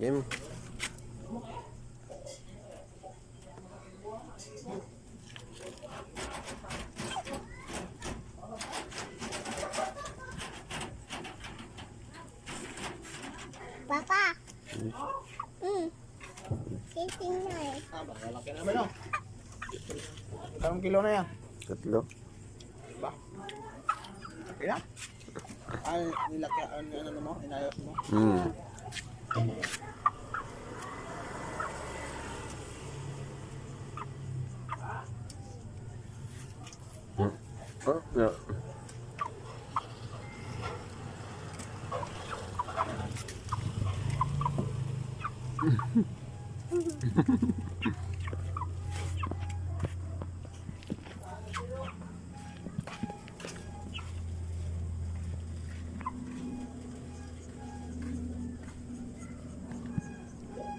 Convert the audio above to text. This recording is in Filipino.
Game. Papa. Hmm. Sising na eh. Ah, malaki naman oh. Ilang kilo na yan? Tatlo. Ba? Okay na? Ah, nilaki, ano, ano mo? Inayos mo? Hmm. Oh, yeah.